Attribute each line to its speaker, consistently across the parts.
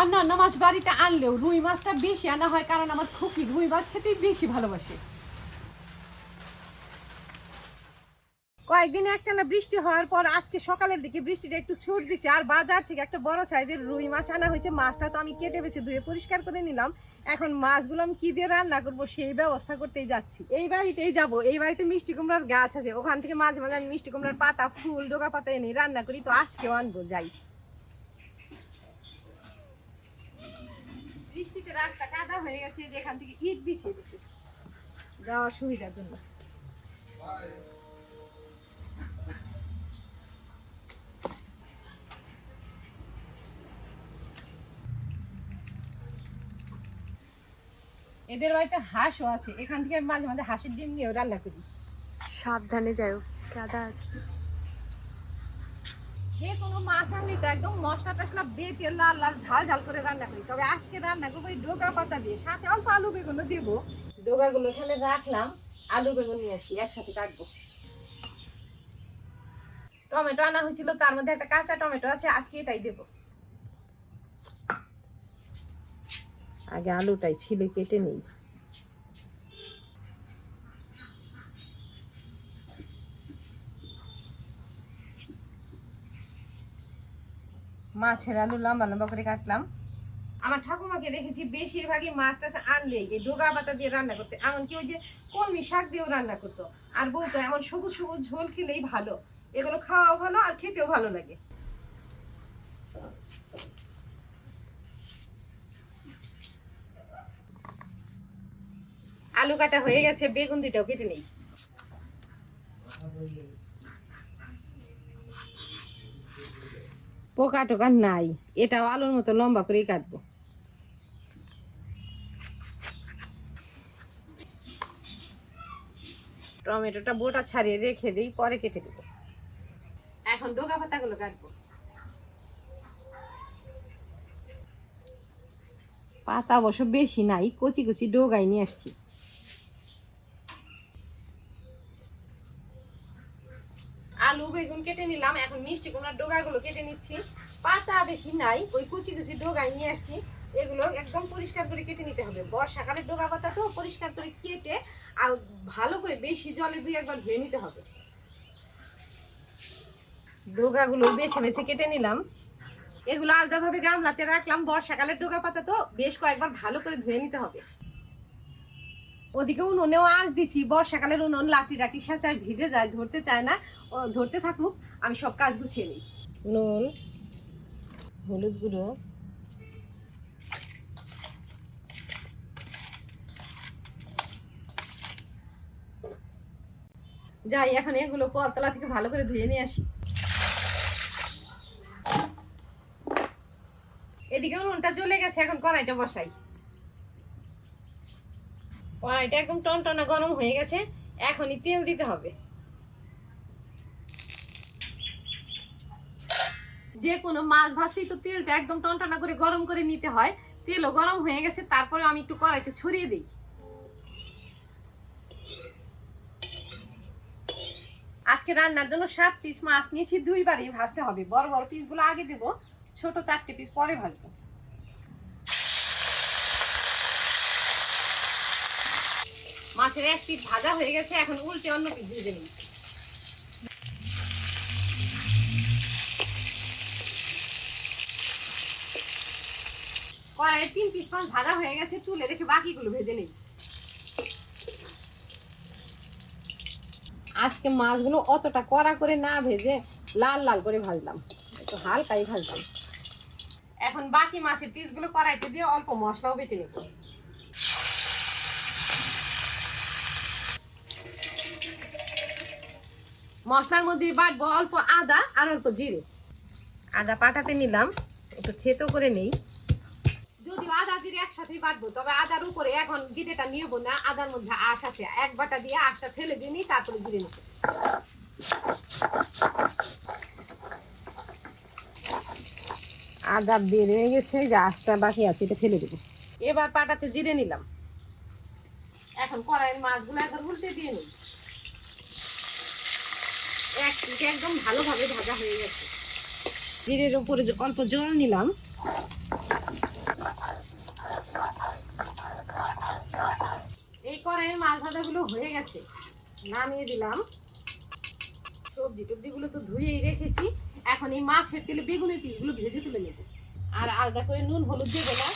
Speaker 1: অন্য অন্য মাছ বাড়িতে আনলেও রুই মাছটা বেশি আনা হয় কারণ আমার খুকি রুই মাছ খেতেই বেশি ভালোবাসে। কয়েকদিন একটানা বৃষ্টি হওয়ার পর আজকে সকালের দিকে বৃষ্টিটা একটু ছুট দিছে আর বাজার থেকে একটা বড় সাইজের রুই মাছ আনা হয়েছে। মাছটা তো আমি কেটে বেছে ধুয়ে পরিষ্কার করে নিলাম। এখন মাছগুলো আমি কী দিয়ে রান্না করব সেই ব্যবস্থা করতেই যাচ্ছি। এই বাড়িতেই যাব। এই বাড়িতে মিষ্টি কুমড়ার গাছ আছে। ওখান থেকে মাঝে মাঝে আমি মিষ্টি কুমড়ার পাতা, ফুল ডোকা পাতা এনে রান্না করি। তো আজকেও আনব, যাই। বৃষ্টিতে রাস্তা কাদা হয়ে গেছে, যেখান থেকে ইট বিছিয়ে দিছে। সুবিধার জন্য। এদের বাড়িতে হাঁসও আছে। এখান থেকে মাঝে মাঝে হাঁসের ডিম নিয়েও রান্না করি।
Speaker 2: সাবধানে যাও কাদা আছে।
Speaker 1: যে কোনো মাছ আনলে তো একদম মশলা টসলা বেটে লাল লাল ঝাল ঝাল করে রান্না করি। তবে আজকে রান্না করব এই ডোকা পাতা দিয়ে। সাথে অল্প আলু বেগুনও দেবো। ডোকাগুলো এখানে রাখলাম আলু বেগুন নিয়ে আসি একসাথে কাটবো। টমেটো আনা হয়েছিল তার মধ্যে একটা কাঁচা টমেটো আছে আজকে এটাই দেবো। আগে আলুটাই ছিলে কেটে নেই। মাছের আলু লম্বা লম্বা করে কাটলাম। আমার ঠাকুমাকে দেখেছি, বেশিরভাগই মাছ টাছ আনলে এই ডোগা পাতা দিয়ে রান্না করতে, এমনকি ওই যে কলমি শাক দিয়েও রান্না করতো। আর বলতো এমন সবুজ সবুজ ঝোল খেলেই ভালো। এগুলো খাওয়াও ভালো আর খেতেও ভালো লাগে। আলু কাটা হয়ে গেছে, বেগুন দুটাও কেটে নেই। পোকা টোকা নাই। এটাও আলুর মতো লম্বা করেই কাটবো। টমেটোটা বোটা ছাড়িয়ে রেখে দিই, পরে কেটে দেবো। এখন ডোকা পাতাগুলো কাটবো। পাতা অবশ্য বেশি নাই, কচি কচি ডোগাই নিয়ে আসছি। আলু, বেগুন কেটে নিলাম। এখন মিষ্টি কুমড়ার ডোগাগুলো কেটে নিচ্ছি। পাতা বেশি নাই, ওই কুচি কুচি ডোগায় নিয়ে আসছি। এগুলো একদম পরিষ্কার করে কেটে নিতে হবে। বর্ষাকালের ডোগা পাতা তো পরিষ্কার করে কেটে আর ভালো করে বেশি জলে দুই একবার ধুয়ে নিতে হবে। ডোগাগুলো বেছে বেছে কেটে নিলাম। এগুলো আলাদাভাবে গামলাতে রাখলাম। বর্ষাকালের ডোগা পাতা তো বেশ কয়েকবার ভালো করে ধুয়ে নিতে হবে। ওদিকে উনুনেও আঁচ দিছি বর্ষাকালের উনুন লাঠি লাঠি সাঁচায় ভিজে যায় ধরতে চায় না। ও ধরতে থাকুক আমি সব কাজ গুছিয়ে নিই। নুন হলুদ গুঁড়ো যাই এখন এগুলো কলতলা থেকে ভালো করে ধুয়ে নিয়ে আসি। এদিকে উনুনটা চলে গেছে এখন কড়াইটা বসাই। কড়াইটা একদম টনটনা গরম হয়ে গেছে, এখনই তেল দিতে হবে। যে কোনো মাছ ভাজতেই তো তেলটা একদম টনটনা করে গরম করে নিতে হয়। তেলও গরম হয়ে গেছে, তারপরে আমি একটু কড়াইতে ছড়িয়ে দিই। আজকে রান্নার জন্য সাত পিস মাছ নিয়েছি, দুইবারই ভাজতে হবে। বড় বড় পিসগুলো আগে দেব, ছোট চারটে পিস পরে ভাজবো। মাছের এক পিস ভাজা হয়ে গেছে, এখন উল্টে অন্য পিস ভেজে নিই। কড়াইয়ে তিন পিস মাছ ভাজা হয়ে গেছে, তুলে রেখে বাকিগুলো ভেজে নিই। আজকে মাছগুলো অতটা কড়া করে না ভেজে লাল লাল করে ভাজলাম। একটু হালকাই ভাজলাম। এখন বাকি মাছের পিসগুলো কড়াইতে দিয়ে অল্প মশলাও বেটে নেব। মশলার মধ্যে বাটবো অল্প আদা আর অল্প জিরে। আদা পাটাতে নিলাম, একটু থেতো করে নেই। যদিও আদা, জিরে একসাথেই বাটবো, তবে আদার উপরে এখন জিরেটা নিয়ে না, আদার মধ্যে আশ আছে। এক বাটা দিয়ে আঁশটা ফেলে দিয়ে নিই তারপরে জিরে নিতে আদা হয়ে গেছে, যে আশটা বাকি আছে, এটা ফেলে দেবো। এবার পাটাতে জিরে নিলাম। এখন কড়াইয়ের মাছগুলো একবার উল্টে দিয়ে নিই। এটা একদম ভালোভাবে ভাজা হয়ে গেছে। জিরের উপরে অল্প জল নিলাম। এই কড়াইয়ের মাছ ভাজাগুলো হয়ে গেছে। নামিয়ে দিলাম। সবজি টবজিগুলো তো ধুয়েই রেখেছি। এখন এই মাছ ফের তেলে বেগুনের পিসগুলো ভেজে তুলে নেব। আর আলাদা করে নুন হলুদ দিয়ে না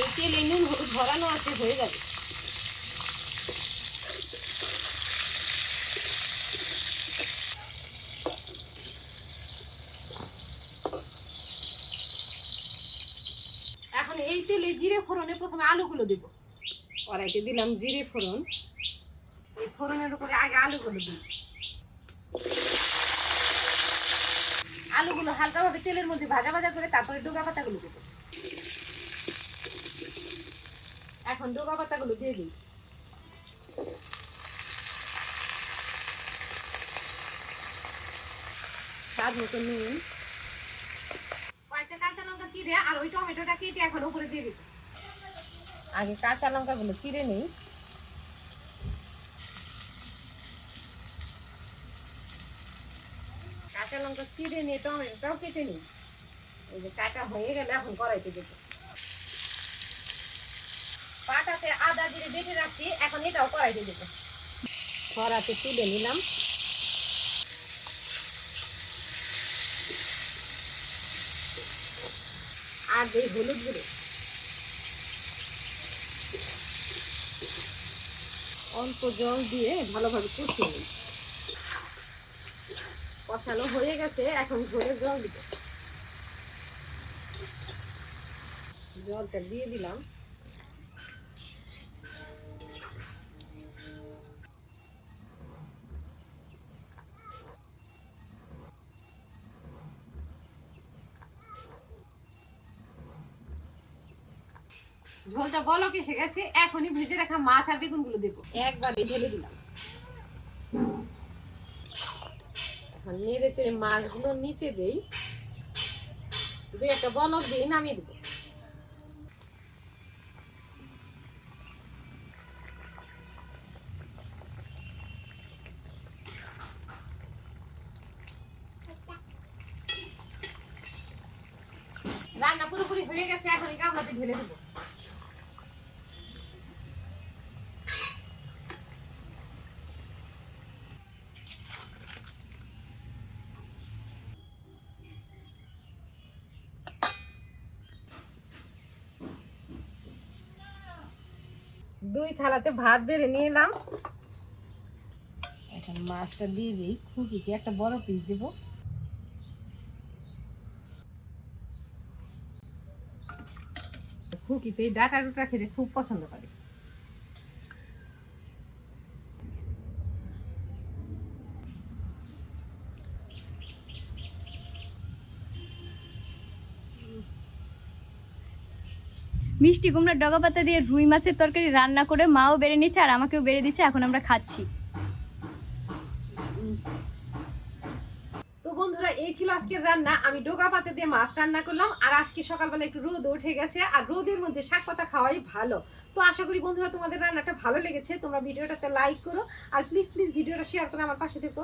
Speaker 1: এই তেলে নুন হলুদ ভরানো আছে হয়ে যাবে। তেলে জিরে ফোড়নে প্রথমে আলুগুলো দেবো। কড়াইতে দিলাম জিরে ফোড়ন। এই ফোড়নের উপরে আগে আলুগুলো দিই। আলুগুলো হালকাভাবে তেলের মধ্যে ভাজা ভাজা করে তারপরে ডোকা পাতাগুলো দেবো। এখন ডোকা পাতাগুলো দিয়ে দিই। স্বাদ মতো নুন। কয়েকটা কাঁচা লঙ্কা ওই দিয়ে আগে কাঁচা চিড়ে নিই। কাঁচা লঙ্কা চিড়ে নিয়ে টমেটোটাও কেটে নিই। এই যে কাটা হয়ে গেলে এখন কড়াইতে দেবো। পাটাতে আদা জিরে বেটে রাখছি, এখন এটাও কড়াইতে দেবো। কড়াতে তুলে নিলাম। আর দিই হলুদ গুঁড়ো। অল্প জল দিয়ে ভালোভাবে কষিয়ে নিই কষানো হয়ে গেছে, এখন ঝোলের জল দিব। জলটা দিয়ে দিলাম। ঝোলটা বলক এসে গেছে এখনই ভেজে রাখা মাছ আর বেগুনগুলো দেবো। একবারে ঢেলে দিলাম। এখন নেড়ে চেড়ে মাছগুলো নিচে দেই। দুই একটা বলক দিয়ে নামিয়ে দেবো। রান্না পুরোপুরি হয়ে গেছে এখন এই গামলাতে ঢেলে দেবো। দুই থালাতে ভাত বেড়ে নিয়ে এলাম এখন মাছটা দিয়ে দিই খুকিকে, একটা বড় পিস দেবো। খুকি তো এই ডাটা রুটা খেতে খুব পছন্দ করে।
Speaker 2: মিষ্টি কুমড়ার ডগা পাতা দিয়ে রুই মাছের তরকারি রান্না করে মাও বেড়ে নিচ্ছে আর আমাকেও বেড়ে দিচ্ছে এখন আমরা খাচ্ছি।
Speaker 1: তো বন্ধুরা, এই ছিল আজকের রান্না। আমি ডোকা পাতে দিয়ে মাছ রান্না করলাম আর আজকে সকালবেলা একটু রোদ উঠে গেছে আর রোদের মধ্যে শাক পাতা খাওয়াই ভালো। তো আশা করি বন্ধুরা তোমাদের রান্নাটা ভালো লেগেছে। তোমরা ভিডিওটাতে লাইক করো আর প্লিজ প্লিজ ভিডিওটা শেয়ার করে আমার পাশে থেকো।